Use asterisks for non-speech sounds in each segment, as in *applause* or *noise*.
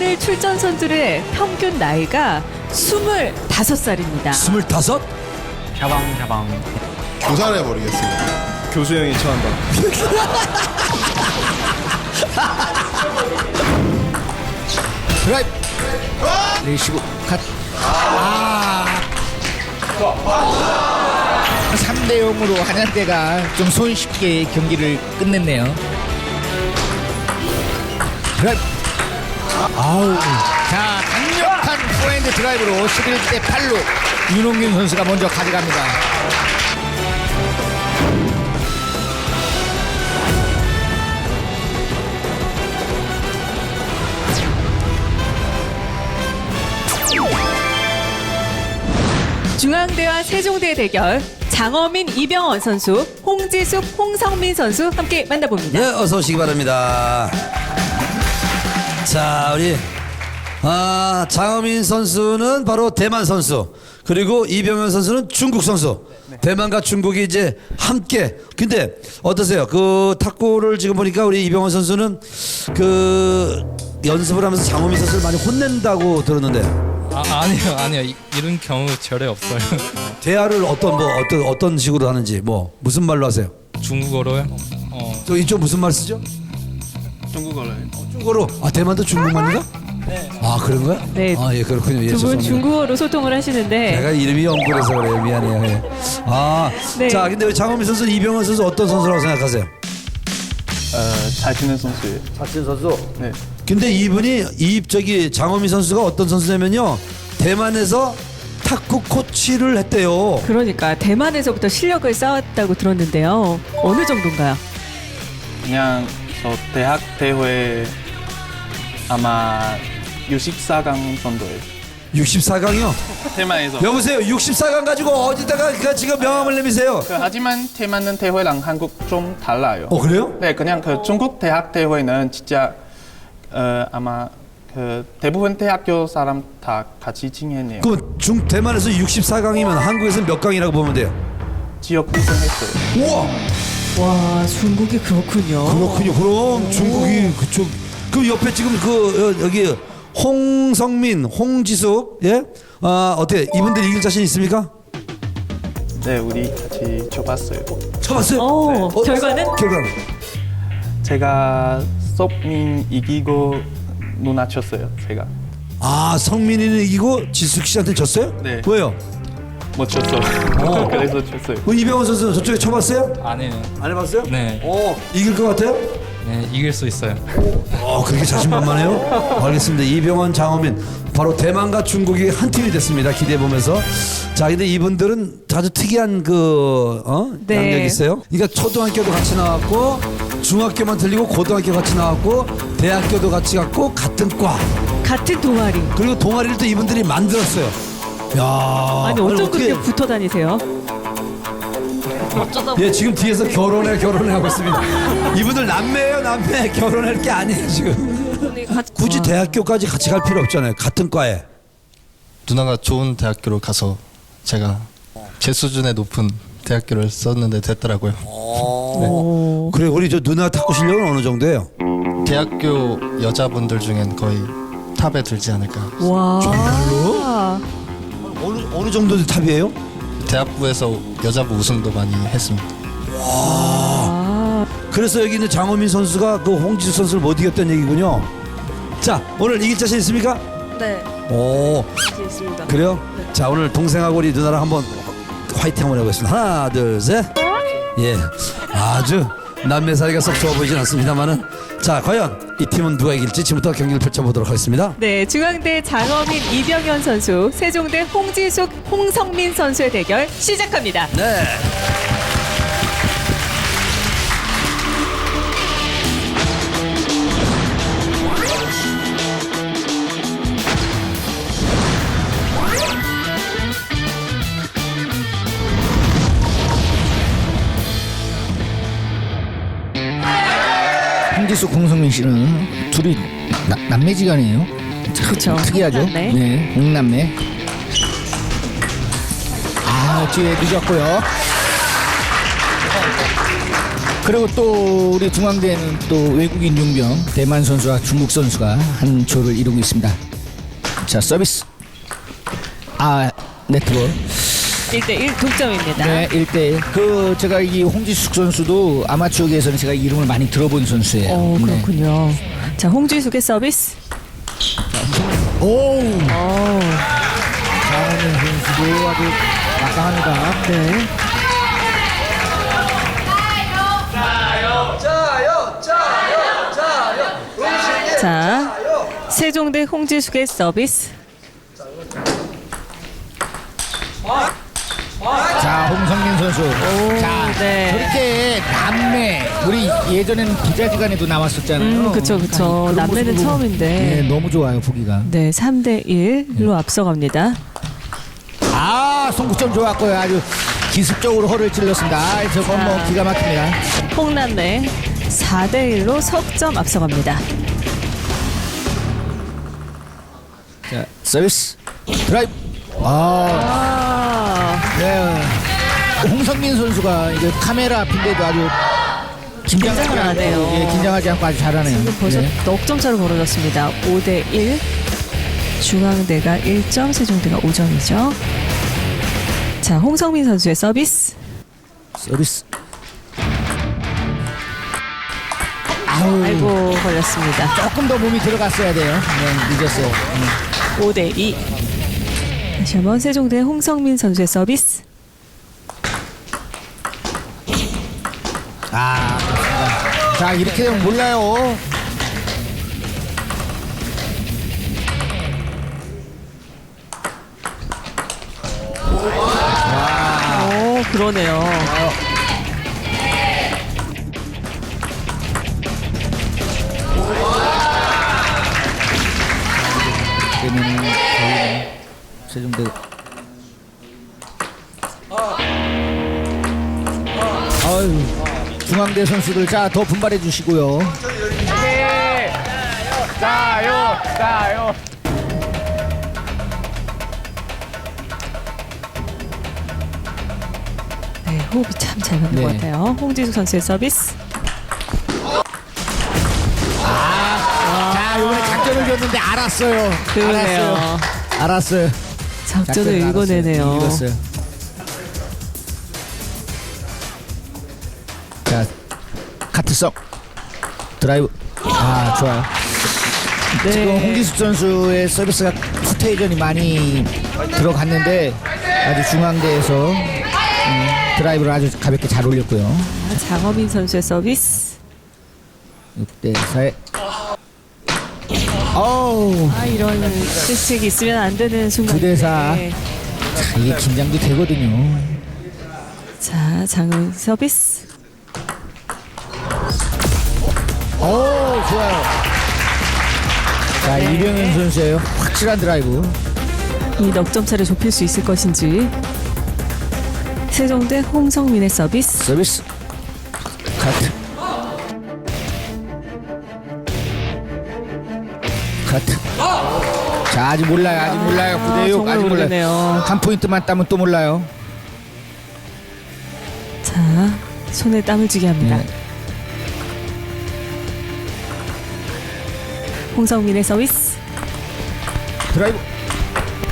오늘 출전 선수들의 평균 나이가 25살입니다. 스물다섯? 샤방샤방 교사를 해버리겠습니다. 교수 형이 처한다. 드라이브 레이시고 컷 아. 3대 0으로 한양대가 좀 손쉽게 경기를 끝냈네요 드라이브 아우. 자 강력한 포핸드 드라이브로 11대 8로 윤홍균 선수가 먼저 가져갑니다. 중앙대와 세종대 대결. 장어민 이병헌 선수, 홍지숙 홍성민 선수 함께 만나봅니다. 네 어서 오시기 바랍니다 자 우리 아, 장어민 선수는 바로 대만 선수. 그리고 이병현 선수는 중국 선수. 대만과 중국이 이제 함께. 근데 어떠세요? 그 탁구를 지금 보니까 우리 이병헌 선수는 그 연습을 하면서 장어민 선수를 많이 혼낸다고 들었는데 아 아니요 아니요. 이, 이런 경우 절대 없어요. *laughs* 대화를 어떤 뭐 어떤 어떤 식으로 하는지 뭐 무슨 말로 하세요? 중국어로요? 어또 이쪽 무슨 말 쓰죠? 중국어를. 중국어로 아 대만도 중국말인가? 네. 아 그런 거야? 네. 아 예 그렇군요. 예, 두 분 죄송합니다. 중국어로 소통을 하시는데 내가 이름이 영골해서 그래요. 미안해요. 예. 아, 네. 자 근데 우리 장호민 선수, 이병헌 선수 어떤 선수라고 생각하세요? 어, 잘 치는 선수예요. 사친 선수. 네. 근데 이분이 이 저기 장호민 선수가 어떤 선수냐면요 대만에서 탁구 코치를 했대요. 그러니까 대만에서부터 실력을 쌓았다고 들었는데요. 어느 정도인가요? 그냥 저 대학 대회 아마 64강 정도예요. 64강이요. 대만에서. 여보세요. 64강 가지고 어디다가 그 지금 명함을 내미세요. 그, 하지만 대만은 대회랑 한국 좀 달라요. 어 그래요? 네, 그냥 그 중국 대학 대회는 진짜 어, 아마 그 대부분 대학교 사람 다 같이 진행해요. 그럼 중 대만에서 64강이면 한국에서 몇 강이라고 보면 돼요? 지역 우승했어요. 우와. 와 중국이 그렇군요. 그렇군요. 그럼 중국이 그쪽 그 옆에 지금 그 여, 여기 홍성민, 홍지숙 예? 아 어때 이분들 이길 자신 있습니까? 네, 우리 같이 쳐봤어요. 쳐봤어요? 어, 어, 결과는 결과는 제가 섭민 이기고 누나 쳤어요. 제가 아 성민이는 이기고 지숙 씨한테 졌어요? 네. 왜요? 못 쳤어. 어. *laughs* 그래서 쳤어요. 그 이병헌 선수는 저쪽에 쳐봤어요? 아니에요 안 해봤어요? 네, 어 이길 것 같아요? 네 이길 수 있어요 어 그렇게 자신만만해요? *laughs* 알겠습니다. 이병헌, 장호민 바로 대만과 중국이 한 팀이 됐습니다. 기대해 보면서 자 근데 이분들은 아주 특이한 그 어? 네. 양력이 있어요. 그러니까 초등학교도 같이 나왔고 중학교만 들리고 고등학교 같이 나왔고 대학교도 같이 갔고 같은 과 같은 동아리. 그리고 동아리를 또 이분들이 만들었어요. 야 아니 어쩜 그렇게 붙어 다니세요? 예, 지금 뒤에서 결혼해 결혼해 하고 있습니다. 이분들 남매예요, 남매. 결혼할 게 아니에요, 지금. 굳이 대학교까지 같이 갈 필요 없잖아요. 같은 과에. 누나가 좋은 대학교로 가서 제가 제 수준의 높은 대학교를 썼는데 됐더라고요. 오. 그래, 우리 저 누나 탁구 실력은 어느 정도예요? 대학교 여자분들 중엔 거의 탑에 들지 않을까. 와. 정말로? 어느 어느 정도 탑이에요? 대학부에서 여자부 우승도 많이 했습니다. 아. 그래서 여기 있는 장호민 선수가 그 홍지수 선수를 못 이겼다는 얘기군요. 자, 오늘 이길 자신 있습니까? 네, 오, 있습니다. 그래요? 자, 오늘 동생하고 우리 누나랑 한번 화이팅 한번 해보겠습니다. 하나, 둘, 셋. 예, 아주 남매 사이가 썩 좋아 보이진 않습니다만은 자, 과연 이 팀은 누가 이길지 지금부터 경기를 펼쳐보도록 하겠습니다. 네, 중앙대 장어민 이병현 선수, 세종대 홍지숙 홍성민 선수의 대결 시작합니다. 네. 홍지숙 홍성민 씨는 둘이 나, 남매지간이에요 그렇죠. 특이하죠 홍남매. 네 홍남매 아 뒤에 늦었고요 그리고 또 우리 중앙대는 또 외국인 용병 대만 선수와 중국 선수가 한 조를 이루고 있습니다. 자 서비스. 아 네트볼. 1대1 동점입니다. 네 1대1. 그 제가 이 홍지숙 선수도 아마추어계에서는 제가 이름을 많이 들어본 선수예요. 어, 네. 그렇군요. 자, 홍지숙의 서비스. 오. 어, 장원현 선수도 아주 막강합니다. 네. 자, 세종대 홍지숙의 서비스. 자 홍성민 선수. 자 네. 저렇게 남매 우리 예전에는 기자 기간에도 나왔었잖아요. 음, 그쵸, 그쵸. 그런 남매는 모습을 보고, 처음인데. 네, 너무 좋아요 보기가. 네, 3대 1로 앞서갑니다. 아 송구점 좋았고요. 아주 기습적으로 허를 찔렀습니다. 아, 저건 뭐 기가 막힙니다. 홍남매 4대 1로 석점 앞서갑니다. 자 서비스 드라이브. 아 아, 네. 홍성민 선수가 이게 카메라 앞인데도 아주 긴장을 안 해요. 예, 긴장하지 않고 아주 잘하네요. 벌써 네. 넉점 차로 벌어졌습니다. 5대 1. 중앙대가 1점, 세종대가 5점이죠. 자, 홍성민 선수의 서비스. 서비스. 아우 아이고, 걸렸습니다. 조금 더 몸이 들어갔어야 돼요. 네, 늦었어요. 음. 5대 2. 다시 한번 세종대 홍성민 선수의 서비스. 아, 그렇습니다. 자 이렇게 되면 몰라요. 오, 그러네요. 세종대. 아유 중앙대 선수들 자더 분발해 주시고요. 네, 호흡이 참 잘 맞는 네. 것 같아요. 홍지숙 선수의 서비스. 자 이번에 작전을 줬는데 알았어요. 그러네요. 알았어요. 알았어요. 작전을. 읽어내네요. 읽었어요. 자 카트성 드라이브 아 좋아요. 네. 지금 홍기숙 선수의 서비스가 후퇴전이 많이 들어갔는데 아주 중앙대에서 음, 드라이브를 아주 가볍게 잘 올렸고요. 아, 장어민 선수의 서비스. 6대 4에 어우 아, 이런 실책이 있으면 안 되는 순간. 구대 사. 네. 자, 이게 긴장도 되거든요. 자, 장은 서비스. 오 좋아요. 자 네. 이병현 선수의 확실한 드라이브. 이 넉점 차를 좁힐 수 있을 것인지. 세종대 홍성민의 서비스. 서비스 카트 아직 몰라요 아직 몰라요 아, 9대 6 정말 아직 몰라요 모르네요. 한 포인트만 따면 또 몰라요 자, 손에 땀을 쥐게 합니다. 네. 홍성민의 서비스. 드라이브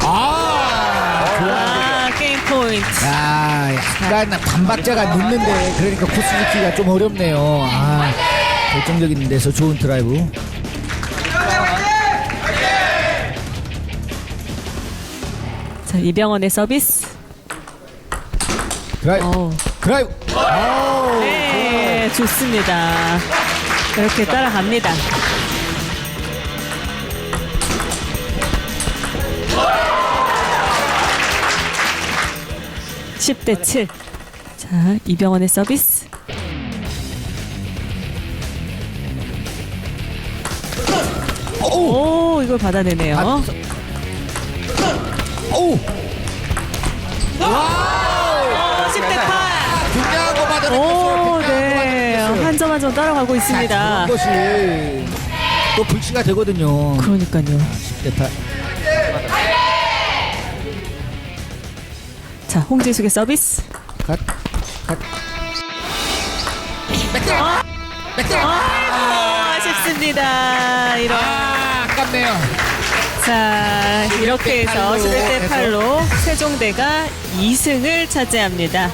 아 아, 게임 포인트. 야, 약간 반박자가 늦는데 그러니까 코스 지키기가 좀 어렵네요. 아, 결정적인 데서 좋은 드라이브. 자, 이병헌의 서비스. 드라이브. 어, 드라이브. 네, 좋습니다. 이렇게 따라갑니다. (10대 7) 자 이병헌의 서비스 오 이걸 받아내네요 아, 오, 어, 10대 8 중요한 거 받아냈어요. 오, 네. 한 점 한 점 따라가고 있습니다. 것이 또 불씨가 되거든요. 그러니까요. 됐다. 자, 홍지숙의 서비스. 컷, 컷. 아, 아쉽습니다. 이런. 아깝네요. 자, 이렇게 해서 11대 8로 세종대가 2승을 차지합니다.